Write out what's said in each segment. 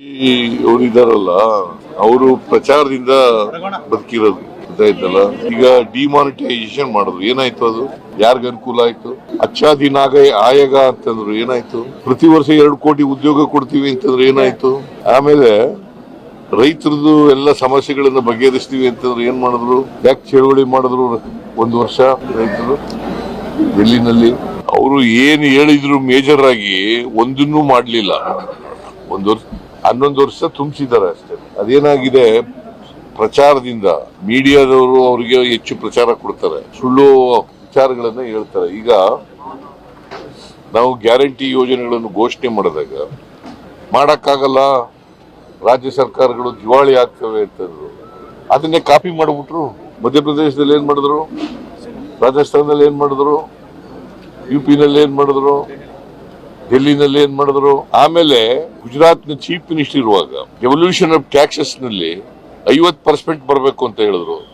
ಈ ಅವರಿದಾರಲ್ಲ ಅವರು ಪ್ರಚಾರದಿಂದ ಬದುಕಿರೋದು ಗೊತ್ತಾಯ್ತಲ್ಲ ಈಗ ಡಿಮಾನಿಟೈಸೇಷನ್ ಮಾಡಿದ್ರು. ಏನಾಯ್ತು ಅದು? ಯಾರಿಗ ಅನುಕೂಲ ಆಯ್ತು? ಅಚ್ಚಾದಿನಾಗ ಆಯಗ ಅಂತಂದ್ರು ಏನಾಯ್ತು? ಪ್ರತಿ ವರ್ಷ ಎರಡು ಕೋಟಿ ಉದ್ಯೋಗ ಕೊಡ್ತೀವಿ ಅಂತಂದ್ರೆ ಏನಾಯ್ತು? ಆಮೇಲೆ ರೈತರದ್ದು ಎಲ್ಲ ಸಮಸ್ಯೆಗಳನ್ನ ಬಗೆಹರಿಸ್ತೀವಿ ಅಂತಂದ್ರೆ ಏನ್ ಮಾಡಿದ್ರು? ಯಾಕೆ ಚಳವಳಿ ಮಾಡಿದ್ರು ಒಂದು ವರ್ಷ ರೈತರು? ಡೆಲ್ಲಿನಲ್ಲಿ ಅವರು ಏನ್ ಹೇಳಿದ್ರು ಮೇಜರ್ ಆಗಿ ಒಂದನ್ನೂ ಮಾಡ್ಲಿಲ್ಲ. ಒಂದು ವರ್ಷ ಹನ್ನೊಂದು ವರ್ಷ ತುಂಬಿಸಿದ್ದಾರೆ ಅಷ್ಟೇ. ಅದೇನಾಗಿದೆ? ಪ್ರಚಾರದಿಂದ ಮೀಡಿಯಾದವರು ಅವರಿಗೆ ಹೆಚ್ಚು ಪ್ರಚಾರ ಕೊಡ್ತಾರೆ. ಸುಳ್ಳು ವಿಚಾರಗಳನ್ನ ಹೇಳ್ತಾರೆ. ಈಗ ನಾವು ಗ್ಯಾರಂಟಿ ಯೋಜನೆಗಳನ್ನು ಘೋಷಣೆ ಮಾಡಿದಾಗ ಮಾಡಕ್ಕಾಗಲ್ಲ, ರಾಜ್ಯ ಸರ್ಕಾರಗಳು ದಿವಾಳಿ ಆಗ್ತವೆ ಅಂತಂದ್ರು. ಅದನ್ನೇ ಕಾಪಿ ಮಾಡಿಬಿಟ್ರು. ಮಧ್ಯಪ್ರದೇಶದಲ್ಲಿ ಏನ್ ಮಾಡಿದ್ರು? ರಾಜಸ್ಥಾನದಲ್ಲಿ ಏನ್ ಮಾಡಿದ್ರು? ಯು ನಲ್ಲಿ ಏನ್ ಮಾಡಿದ್ರು? ಡೆಲ್ಲಿನಲ್ಲಿ ಏನ್ ಮಾಡಿದ್ರು? ಆಮೇಲೆ ಗುಜರಾತ್ನ ಚೀಫ್ ಮಿನಿಸ್ಟರ್ ಇರುವಾಗ ರೆವಲ್ಯೂಷನ್ ಆಫ್ ಟ್ಯಾಕ್ಸಸ್ನಲ್ಲಿ ಐವತ್ ಪರ್ಸೆಂಟ್ ಬರಬೇಕು ಅಂತ ಹೇಳಿದ್ರು.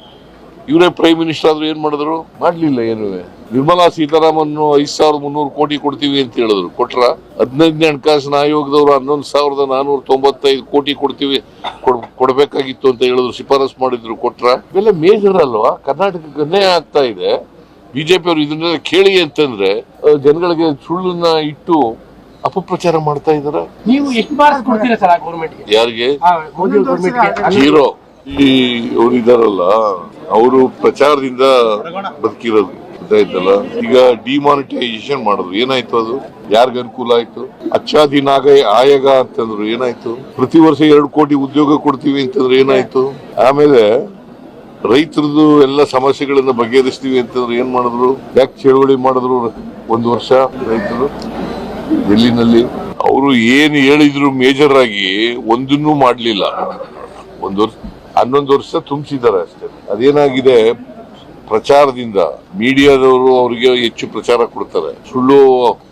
ಇವರೇ ಪ್ರೈಮ್ ಮಿನಿಸ್ಟರ್ ಆದ್ರೂ ಏನ್ ಮಾಡಿದ್ರು? ಮಾಡ್ಲಿಲ್ಲ ಏನು ನಿರ್ಮಲಾ ಸೀತಾರಾಮನ್ ಐದ್ ಸಾವಿರದ ಮುನ್ನೂರು ಕೋಟಿ ಕೊಡ್ತೀವಿ ಅಂತ ಹೇಳಿದ್ರು. ಕೊಟ್ರ? ಹದಿನೈದನೇ ಹಣಕಾಸಿನ ಆಯೋಗದವರು ಹನ್ನೊಂದು ಸಾವಿರದ ನಾನೂರ ತೊಂಬತ್ತೈದು ಕೋಟಿ ಕೊಡ್ತೀವಿ, ಕೊಡ್- ಕೊಡ್ಬೇಕಾಗಿತ್ತು ಅಂತ ಹೇಳಿದ್ರು. ಶಿಫಾರಸ್ ಮಾಡಿದ್ರು. ಕೊಟ್ರ? ಇವೆಲ್ಲ ಮೇಜರ್ ಅಲ್ವಾ? ಕರ್ನಾಟಕಕ್ಕೆ ಅನ್ಯಾಯ ಆಗ್ತಾ ಇದೆ. ಬಿಜೆಪಿ ಅವರು ಇದನ್ನೆಲ್ಲ ಕೇಳಿ ಅಂತಂದ್ರೆ ಜನಗಳಿಗೆ ಸುಳ್ಳನ್ನ ಇಟ್ಟು ಅಪಪ್ರಚಾರ ಮಾಡ್ತಾ ಇದಾರೆ ನೀವು ಎಷ್ಟು ಮಾರ್ಕ್ಸ್ ಕೊಡ್ತೀರಾ ಸರ್ ಗೌರ್ಮೆಂಟ್ಗೆ ಯಾರಿಗೆ? ಮೋದಿ ಗೌರ್ಮೆಂಟ್ಗೆ ಜೀರೋ. ಈ ಅವರಿದಾರಲ್ಲ ಅವರು ಪ್ರಚಾರದಿಂದ ಬದುಕಿರೋದು. ಗೊತ್ತಾಯ್ತಲ್ಲ? ಈಗ ಡಿಮಾನಿಟೈಸೇಷನ್ ಮಾಡಿದ್ರು. ಏನಾಯ್ತು ಅದು? ಯಾರಿಗ ಅನುಕೂಲ ಆಯ್ತು? ಅಚ್ಚಾದಿನಾಗ ಆಯಗ ಅಂತಂದ್ರು ಏನಾಯ್ತು? ಪ್ರತಿ ವರ್ಷ ಎರಡು ಕೋಟಿ ಉದ್ಯೋಗ ಕೊಡ್ತೀವಿ ಅಂತಂದ್ರೆ ಏನಾಯ್ತು? ಆಮೇಲೆ ರೈತರದ್ದು ಎಲ್ಲ ಸಮಸ್ಯೆಗಳನ್ನ ಬಗೆಹರಿಸ್ತೀವಿ ಅಂತಂದ್ರೆ ಏನ್ ಮಾಡಿದ್ರು? ಯಾಕೆ ಚಳವಳಿ ಮಾಡಿದ್ರು ಒಂದು ವರ್ಷ ರೈತರು. ಡೆಲ್ಲಿನಲ್ಲಿ ಅವರು ಏನ್ ಹೇಳಿದ್ರು ಮೇಜರ್ ಆಗಿ ಒಂದನ್ನು ಮಾಡ್ಲಿಲ್ಲ. ಒಂದು ವರ್ಷ, ಹನ್ನೊಂದು ವರ್ಷ ತುಂಬಿಸಿದ್ದಾರೆ ಅಷ್ಟೇ. ಅದೇನಾಗಿದೆ? ಪ್ರಚಾರದಿಂದ ಮೀಡಿಯಾದವರು ಅವರಿಗೆ ಹೆಚ್ಚು ಪ್ರಚಾರ ಕೊಡ್ತಾರೆ. ಸುಳ್ಳು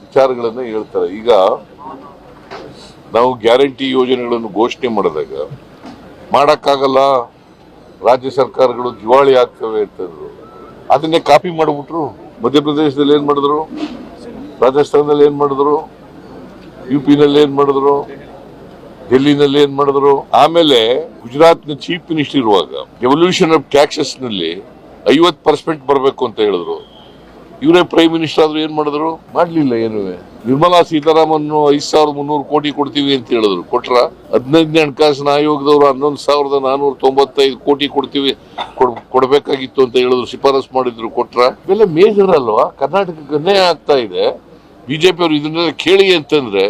ವಿಚಾರಗಳನ್ನ ಹೇಳ್ತಾರೆ. ಈಗ ನಾವು ಗ್ಯಾರಂಟಿ ಯೋಜನೆಗಳನ್ನು ಘೋಷಣೆ ಮಾಡಿದಾಗ ಮಾಡಕ್ಕಾಗಲ್ಲ, ರಾಜ್ಯ ಸರ್ಕಾರಗಳು ದಿವಾಳಿ ಆಗ್ತವೆ ಅಂತಂದ್ರು ಅದನ್ನೇ ಕಾಪಿ ಮಾಡಿಬಿಟ್ರು. ಮಧ್ಯಪ್ರದೇಶದಲ್ಲಿ ಏನ್ ಮಾಡಿದ್ರು? ರಾಜಸ್ಥಾನದಲ್ಲಿ ಏನ್ ಮಾಡಿದ್ರು? ಯು ನಲ್ಲಿ ಏನ್ ಮಾಡಿದ್ರು? ಡೆಲ್ಲಿನಲ್ಲಿ ಏನ್ ಮಾಡಿದ್ರು? ಆಮೇಲೆ ಗುಜರಾತ್ನ ಚೀಫ್ ಮಿನಿಸ್ಟರ್ ಇರುವಾಗ ರೆವಲ್ಯೂಷನ್ ಆಫ್ ಟ್ಯಾಕ್ಸಸ್ನಲ್ಲಿ ಐವತ್ ಪರ್ಸೆಂಟ್ ಬರಬೇಕು ಅಂತ ಹೇಳಿದ್ರು. ಇವರೇ ಪ್ರೈಮ್ ಮಿನಿಸ್ಟರ್ ಆದ್ರೂ ಏನ್ ಮಾಡಿದ್ರು? ಮಾಡ್ಲಿಲ್ಲ ಏನು. ನಿರ್ಮಲಾ ಸೀತಾರಾಮನ್ ಐದ್ ಸಾವಿರದ ಮುನ್ನೂರು ಕೋಟಿ ಕೊಡ್ತೀವಿ ಅಂತ ಹೇಳಿದ್ರು. ಕೊಟ್ರ? ಹದಿನೈದನೇ ಹಣಕಾಸಿನ ಆಯೋಗದವರು ಹನ್ನೊಂದು ಸಾವಿರದ ನಾನೂರ ತೊಂಬತ್ತೈದು ಕೋಟಿ ಕೊಡ್ತೀವಿ, ಕೊಡ್- ಕೊಡ್ಬೇಕಾಗಿತ್ತು ಅಂತ ಹೇಳಿದ್ರು. ಶಿಫಾರಸ್ ಮಾಡಿದ್ರು. ಕೊಟ್ರ? ಬೆಲೆ ಮೇಜರ್ ಅಲ್ವಾ? ಕರ್ನಾಟಕಕ್ಕೆ ಅನ್ಯಾಯ ಆಗ್ತಾ ಇದೆ. ಬಿಜೆಪಿ ಅವರು ಇದನ್ನೆಲ್ಲ ಕೇಳಿ ಅಂತಂದ್ರೆ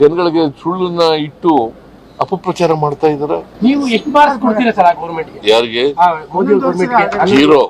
ಜನಗಳಿಗೆ ಸುಳ್ಳನ್ನ ಇಟ್ಟು ಅಪಪ್ರಚಾರ ಮಾಡ್ತಾ ಇದಾರೆ? ನೀವು ಎಷ್ಟು ಕೊಡ್ತೀರಾ ಸರ್ ಗೌರ್ಮೆಂಟ್ಗೆ ಯಾರಿಗೆ? ಜೀರೋ